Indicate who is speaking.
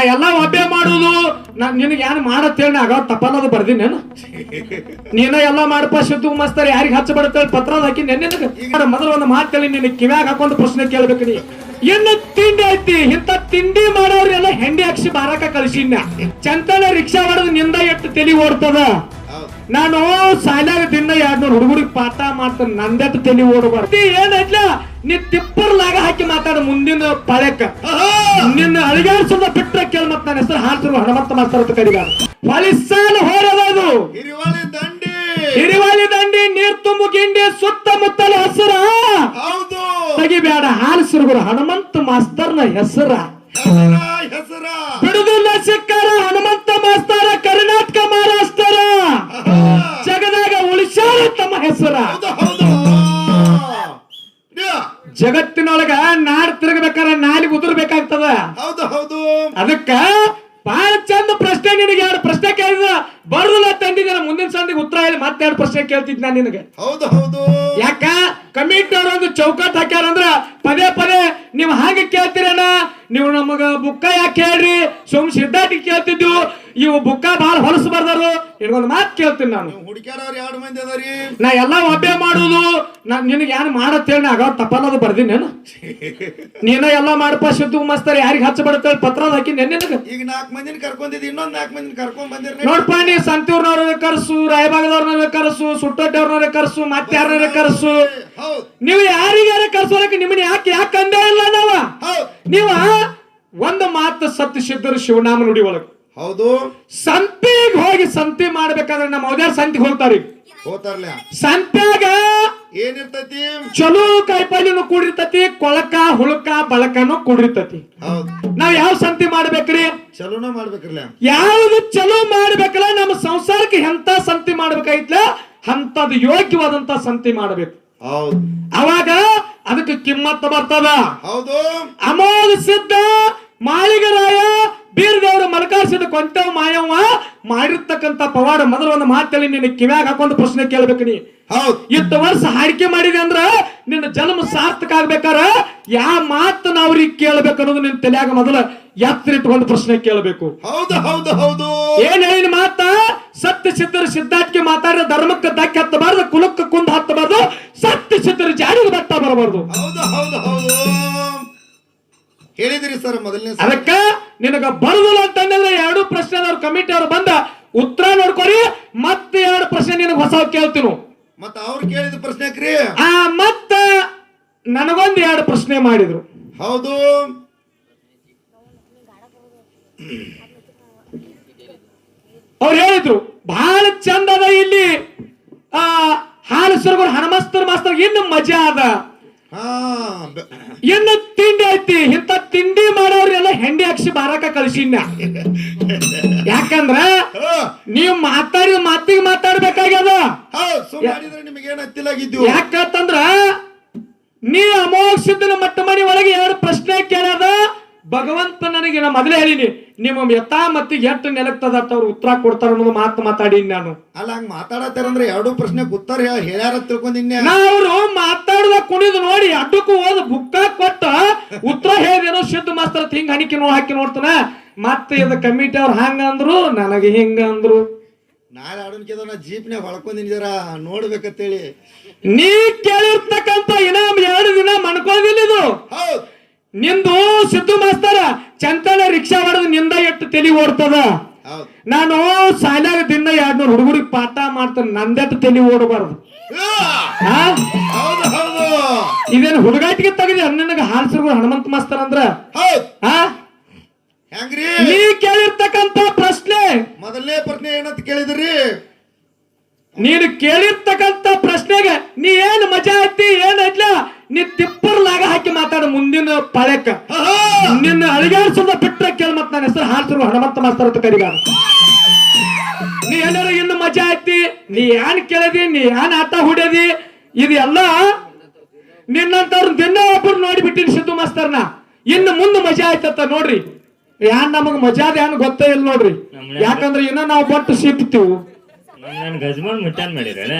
Speaker 1: ನಾ ಎಲ್ಲ ಒಬ್ಬೆ ಮಾಡುದು. ನಾ ನಿನಗೆ ಏನ್ ಮಾಡತ್ತೇಳಿ ಆಗ ತಪ್ಪಲ್ಲದು ಬರ್ದಿ ನಾನು. ಎಲ್ಲ ಮಾಡಪ್ಪ ಸಿದ್ದು ಮಸ್ತಾರ ಯಾರಿಗೆ ಹಚ್ಚಬಡತ್ತೇಳಿ ಪತ್ರ ಹಾಕಿ ನೆನ್ನೆ ಮೊದಲು ಒಂದು ಮಾತು ಕೇಳಿ ನಿನ್ನ ಕಿವ್ಯಾಗ ಹಾಕೊಂಡು ಪ್ರಶ್ನೆ ಕೇಳ್ಬೇಕು ನೀ. ಇನ್ನು ತಿಂಡಿ ಐತಿ ಇಂಥ ತಿಂಡಿ ಮಾಡೋರೆಲ್ಲ ಹೆಂಡಿ ಹಾಕ್ಸಿ ಬಾರಕ ಕಳಿಸಿನ ಚಂತನ ರಿಕ್ಷಾ ಮಾಡೋದು ನಿಂದ ಎಷ್ಟು ತಲಿ ಓಡ್ತದ. ನಾನು ಸಾಲಾಗ ದಿನ ಎರಡ್ ನೂರು ಹುಡುಗರಿಗೆ ಪಾಠ ಮಾಡ್ತಾನೆ ನಂದೆಟ್ಟು ತಲಿ ಓಡಬಾರ್ದು. ಏನೈತ್ಲ ನೀ ತಿಪ್ಪರ್ಲಾಗ ಹಾಕಿ ಮಾತಾಡ ಮುಂದಿನ ಪಾಳ್ಯಕ್ಕ. ನಿನ್ನ ಅಳಿಗಾಡ್ಸೋದ ಬಿಟ್ಟರೆ ಕೇಳ ಮತ್ತ ನನ್ನ ಹೆಸರು ಹಾಡ್ತಿರು ಹನುಮಂತ ಮಾಸ್ತರ್ ಅಂತ ಕಡಿಗಾರ ಹೊಲಿಸಾಲ ಹೋರದ ಅದು
Speaker 2: ಹಿರಿವಾಳಿ ದಂಡಿ.
Speaker 1: ಹಿರಿವಾಲಿ ದಂಡಿ ನೀರ್ ತುಂಬು ಗಿಂಡಿ ಸುತ್ತಮುತ್ತಲ ಹೆಸರ.
Speaker 2: ಹೌದು.
Speaker 1: ತೆಗಿಬೇಡ ಹಾಲು ಸುರುಗುರು ಹನುಮಂತ ಮಾಸ್ತರ್ನ ಹೆಸರ.
Speaker 2: ಹೆಸರ ಹೆಸರ.
Speaker 1: ಬಿಡುದಿಲ್ಲ ಸಿಕ್ಕಾರ ಹನುಮಂತ ಮಾಸ್ತರ ಕರ್ನಾಟಕ ಮಹಾರಾಷ್ಟ್ರ. ಜಗದಾಗ ಉಳಿಸಾರ ತಮ್ಮ ಹೆಸರ. ಜಗತ್ತಿನೊಳಗ ನಾಡ್ ತಿರುಗಬೇಕಾರ ನಾಲಿಗೆ ಉದುರ್ಬೇಕಾಗ್ತದ
Speaker 2: ಹೌದು ಹೌದು
Speaker 1: ಅದಕ್ಕ ಬಹಳ ಚಂದ ಪ್ರಶ್ನೆ ನಿನಗೆ ಎರಡು ಪ್ರಶ್ನೆ ಕೇಳಿದ. ಬರುದಿಲ್ಲ ತಂದಿದ್ದ ಮುಂದಿನ ಸಂದಿಗೆ ಉತ್ತರ ಹೇಳಿ ಮತ್ತೆ ಎರಡು ಪ್ರಶ್ನೆ ಕೇಳ್ತಿದ್ ನಾನು ನಿನಗೆ.
Speaker 2: ಹೌದು ಹೌದು.
Speaker 1: ಯಾಕ? ಕಮಿಟಿ ಅವ್ರ ಒಂದು ಚೌಕಟ್ ಹಾಕ್ಯಾರ ಅಂದ್ರ ಪದೇ ಪದೇ ನೀವು ಹಾಗೆ ಕೇಳ್ತೀರಣ್ಣ. ನೀವು ನಮಗ ಬುಕ್ಕ ಯಾಕೆ ಹೇಳ್ರಿ? ಸುಮ್ ಸಿದ್ಧಾರ್ಥಿ ಕೇಳ್ತಿದ್ವು. ಇವು ಬುಕ್ಕ ಬಾಳ ಹೊಲಸು ಬರ್ದಾರು ಇನ್ನೊಂದು ಮಾತು ಕೇಳ್ತೀನಿ ನಾನು.
Speaker 2: ಹುಡುಕ್ಯಾರವ್ರು ಎರಡು ಮಂದಿ ಅದಾರಿ?
Speaker 1: ನಾ ಎಲ್ಲ ಒಬ್ಬೆ ಮಾಡುದು. ನಾ ನಿನಗೆ ಏನ್ ಮಾಡತ್ತೇಳಿ ಆಗ ತಪ್ಪಲ್ಲದು ಅದು ನಾನು. ನೀನ ಎಲ್ಲ ಮಾಡಪ್ಪ ಸಿದ್ದು ಮಸ್ತಾರ ಯಾರಿಗೆ ಹಚ್ಚಬಡತ್ತೇಳಿ ಪತ್ರ ಹಾಕಿ ನೆನ್ನೆ
Speaker 2: ಈಗ ನಾಲ್ಕು ಮಂದಿನ ಕರ್ಕೊಂಡಿದ್ದು ಇನ್ನೊಂದ್ ನಾಲ್ಕು ಮಂದಿನ ಕರ್ಕೊಂಡ್ ಬಂದಿರ
Speaker 1: ನೋಡ್ಪ ನೀ ಸಂತೂರ್ನವ್ರ ಕರ್ಸು ರಾಯಬಾಗದವ್ರನ್ನ ಕರ್ಸು ಸುಟ್ಟೊಟ್ಟವ್ರನ್ನ ಕರ್ಸು ಮತ್ತೆ ಯಾರನ್ನ ಕರ್ಸು. ನೀವು ಯಾರಿಗಾರ ಕರ್ಸೋದಕ್ಕೆ ನಿಮ್ಮನ್ನ ಯಾಕೆ ಯಾಕೆ ಅಂದೇ ಇಲ್ಲ ನಾವ? ನೀವ ಒಂದು ಮಾತು ಸತ್ಯ ಸಿದ್ಧರು ಶಿವನಾಮ ನುಡಿ ಒಳಗ.
Speaker 2: ಹೌದು.
Speaker 1: ಸಂತಿಗೆ ಹೋಗಿ ಸಂತಿ ಮಾಡ್ಬೇಕಾದ್ರೆ ನಮ್ಮ ಅವ್ಯಾರ ಸಂತಿಗೆ ಹೋಗ್ತಾರಿ.
Speaker 2: ಹೋತಾರ್ಲ
Speaker 1: ಸಂತ್ಯಾಗ
Speaker 2: ಏನಿರ್ತೈತಿ?
Speaker 1: ಚಲೋ ಕಾಯಿಪಲ್ಯನು ಕೂಡಿರ್ತತಿ ಕೊಳಕ ಹುಳಕ ಬಳಕನು ಕೂಡಿರ್ತತಿ.
Speaker 2: ಹೌದು.
Speaker 1: ನಾವ್ ಯಾವ ಸಂತಿ ಮಾಡ್ಬೇಕ್ರಿ?
Speaker 2: ಚಲೋನ ಮಾಡ್ಬೇಕ್ರಲ್ಲ.
Speaker 1: ಯಾವ್ದು ಚಲೋ ಮಾಡ್ಬೇಕಲ್ಲ ನಮ್ಮ ಸಂಸಾರಕ್ಕೆ ಎಂತ ಸಂತಿ ಮಾಡ್ಬೇಕಾಗಿತ್ಲ ಅಂತದ್ ಯೋಗ್ಯವಾದಂತ ಸಂತಿ ಮಾಡ್ಬೇಕು.
Speaker 2: ಹೌದು.
Speaker 1: ಅವಾಗ ಅದಕ್ಕೆ ಕಿಮ್ಮತ್ತ ಬರ್ತದ.
Speaker 2: ಹೌದು.
Speaker 1: ಅಮೋಘ ಸಿದ್ಧ ಮಾಳಿಗರಾಯ ಬೀರದೇವರು ಮಲಕಾರ್ಸಿದ ಕೊಂತವ ಮಾಯವ್ವ ಮಾಡಿರ್ತಕ್ಕಂತ ಪವಾಡ ಮೊದಲ ಒಂದು ಮಾತಲ್ಲಿ ನಿನ್ನ ಕಿವ್ಯಾಗ ಹಾಕೊಂಡು ಪ್ರಶ್ನೆ ಕೇಳ್ಬೇಕು ನೀ.
Speaker 2: ಹೌದು.
Speaker 1: ಇಷ್ಟು ವರ್ಷ ಹಾಡಿಕೆ ಮಾಡಿದೆ ಅಂದ್ರ ನಿನ್ನ ಜನ್ಮ ಸಾರ್ಥಕ ಆಗ್ಬೇಕಾರ ಯಾವ ಮಾತು ನಾವು ಅವ್ರಿಗೆ ಕೇಳ್ಬೇಕು ಅನ್ನೋದು ನಿನ್ನ ತಲೆಯಾಗ ಮೊದಲ ಎತ್ತರಿಟ್ಕೊಂಡು ಪ್ರಶ್ನೆ ಕೇಳಬೇಕು.
Speaker 2: ಹೌದು ಹೌದು ಹೌದು.
Speaker 1: ಏನ್ ಹೇಳಿನ ಮಾತ? ಸತ್ಯ ಸಿದ್ಧರು ಸಿದ್ಧಾರ್ಥಕ್ಕೆ ಮಾತಾಡಿದ ಧರ್ಮಕ್ಕೆ ಧಕ್ಕೆ ಹತ್ತಬಾರ್ದು ಕುಲಕ್ಕೆ ಕುಂದ ಹತ್ತಬಾರ್ದು ಸತ್ಯ ಸಿದ್ಧರು ಜಾಡಿಗೆ ಬತ್ತ ಬರಬಾರ್ದು.
Speaker 2: ಹೌದು ಹೌದು ಹೌದು. ಹೇಳಿದಿರಿ ಸರ್ ಮೊದಲನೇ
Speaker 1: ಅದಕ್ಕ ನಿನಗ ಬರುದಿಲ್ಲ ಅಂತಂದ್ರೆ ಎರಡು ಪ್ರಶ್ನೆ ಕಮಿಟಿ ಅವ್ರು ಬಂದ ಉತ್ತರ ನೋಡ್ಕೊರಿ ಮತ್ತೆ ಎರಡು ಪ್ರಶ್ನೆ ನಿನಗ ಹೊಸ ಕೇಳ್ತೀನಿ.
Speaker 2: ಮತ್ತ ಅವ್ರು ಕೇಳಿದ ಪ್ರಶ್ನೆಕ್ರಿ
Speaker 1: ಆ ಮತ್ತ ನನಗೊಂದು ಎರಡು ಪ್ರಶ್ನೆ ಮಾಡಿದ್ರು.
Speaker 2: ಹೌದು.
Speaker 1: ಅವ್ರು ಹೇಳಿದ್ರು ಬಹಳ ಚಂದ ಅದ ಇಲ್ಲಿ ಆ ಹಾಲು ಸುರಗುರು ಹನುಮಸ್ತರ್ ಮಾಸ್ತರ್ ಇನ್ನು ಮಜಾ ಅದ. ಇನ್ನು ತಿಂಡಿ ಐತಿ ಇಂಥ ಹೆಂಡಿ ಹಾಕ್ಸಿ ಬಾರಾಕ ಕಳ್ಸಿನ ಯಾಕಂದ್ರ ನೀವ್ ಮಾತಾಡಿದ ಮಾತಿಗೆ ಮಾತಾಡ್ಬೇಕಾಗ್ಯದ. ಯಾಕಂತಂದ್ರ ನೀ ಸಿದ್ಧನ ಮಟ್ಟ ಮನಿ ಒಳಗೆ ಎರಡು ಪ್ರಶ್ನೆ ಕೇಳದ ಭಗವಂತ ನನಗೆ ನಾ ಮೊದಲೇ ಹೇಳಿನಿ ನಿಮ್ಮ ಯಥಾ ಮತ್ತಿಗೆ ಎಷ್ಟು ನೆಲಕ್ತದ ಅವ್ರು ಉತ್ತರ ಕೊಡ್ತಾರ ಅನ್ನೋದು ಮಾತು ಮಾತಾಡೀನಿ ನಾನು.
Speaker 2: ಅಲ್ಲ ಹಂಗ ಮಾತಾಡತ್ತಾರಂದ್ರೆ ಎರಡು ಪ್ರಶ್ನೆ ಉತ್ತರ ಹೇಳ್- ಹೇಳ್ಯಾರ
Speaker 1: ತಿಳ್ಕೊಂಡಿನ ಅವರು ಮಾತಾಡದ ಕುಣಿದು ನೋಡಿ ಅಡ್ಡಕ್ಕೂ ಹೋದ ಬುಕ್ಕ ಕೊಟ್ಟ ಉತ್ತರ ಹೇಳಿದೇನೋ ಸಿದ್ಧ ಮಾಸ್ತರ್ ಅಂತ ನೋ ಹಾಕಿ ನೋಡ್ತಾನ. ಮತ್ತೆ ಇದು ಕಮಿಟಿ ಅವ್ರು ಹಂಗ ಅಂದ್ರು? ನನಗೆ ಹಿಂಗ ಅಂದ್ರು.
Speaker 2: ನಾಳೆ ಆಡನ್ಕಿದ ನಾ ಜೀಪ್ನ್ಯಾಗ ಹೊಳ್ಕೊಂಡಿನಿ ಜರ ನೋಡ್ಬೇಕಂತೇಳಿ.
Speaker 1: ನೀ ಕೇಳಿರ್ತಕ್ಕಂತ ಇನ್ನ ಎರಡು ದಿನ ಮನ್ಕೋದಿಲ್ಲ ಇದು.
Speaker 2: ಹೌದು.
Speaker 1: ನಿಂದು ಸಿದ್ದು ಮಾಸ್ತರ ಚಂತನ ರಿಕ್ಷಾ ಹೊಡೆದು ನಿಂದ ಎಟ್ಟು ತಲೆ ಓಡ್ತದ.
Speaker 2: ಹೌದು.
Speaker 1: ನಾನು ಸಾಲಾಗ ದಿನ ಎರಡ್ ನೂರು ಹುಡುಗರಿಗೆ ಪಾಠ ಮಾಡ್ತಾನೆ ನಂದೆಟ್ಟು ತಲೆ ಓಡಬಾರ್ದು.
Speaker 2: ಹೌದು.
Speaker 1: ಇದೇನು ಹುಡುಗಾಟಿಗೆ ತೆಗೆದಿ ನಿನಗೆ ಹಾಲ್ಸರ್ಗು ಹನುಮಂತ ಮಾಸ್ತರ್ ಅಂದ್ರ.
Speaker 2: ಹೆಂಗ್ರಿ?
Speaker 1: ನೀ ಕೇಳಿರ್ತಕ್ಕಂತ ಪ್ರಶ್ನೆ.
Speaker 2: ಮೊದಲನೇ ಪ್ರಶ್ನೆ ಏನಂತ ಕೇಳಿದ್ರಿ?
Speaker 1: ನೀನು ಕೇಳಿರ್ತಕ್ಕಂತ ಪ್ರಶ್ನೆಗೆ ನೀ ಏನ್ ಮಜಾ ಐತಿ ಏನ್ ಐತ್ಲ? ನೀ ತಿಪ್ಪರ್ಲಾಗ ಹಾಕಿ ಮಾತಾಡ ಮುಂದಿನ ಪಾಳ್ಯಕ್ಕ. ನಿನ್ನ ಅಳಿಗಾಡ್ಸೋದ ಬಿಟ್ರೆ ಕೇಳ ಮತ್ ನನ್ನ ಹೆಸರು ಹಾಲ್ಸರು ಹನುಮಂತ ಮಾಸ್ತರ್ ಅಂತ ಕರಿಗಾರ ನೀ ಏನಾರ ಇನ್ನು ಮಜಾ ಐತಿ ನೀ ಏನ್ ಕೇಳದಿ ನೀ ಏನ್ ಆಟ ಇದು ಇದೆಲ್ಲ ನಿನ್ನಂತವ್ರ ದಿನ ಒಬ್ಬರು ನೋಡಿ ಬಿಟ್ಟಿನಿ ಸಿದ್ದು ಮಾಸ್ತರ್ನ. ಇನ್ನು ಮುಂದೆ ಮಜಾ ಆಯ್ತತ್ತ ನೋಡ್ರಿ. ಯಾನ್ ನಮಗ್ ಮಜಾದ ಏನ್ ಗೊತ್ತೇ ಇಲ್ಲ ನೋಡ್ರಿ. ಯಾಕಂದ್ರೆ ಇನ್ನ ನಾವು ಬಟ್ಟು ಸಿಗ್ತೀವಿ.
Speaker 3: ಗಜಮಾನ್ ಮುಟ್ಟಾನ್ ಮಾಡಿದ್ರೆ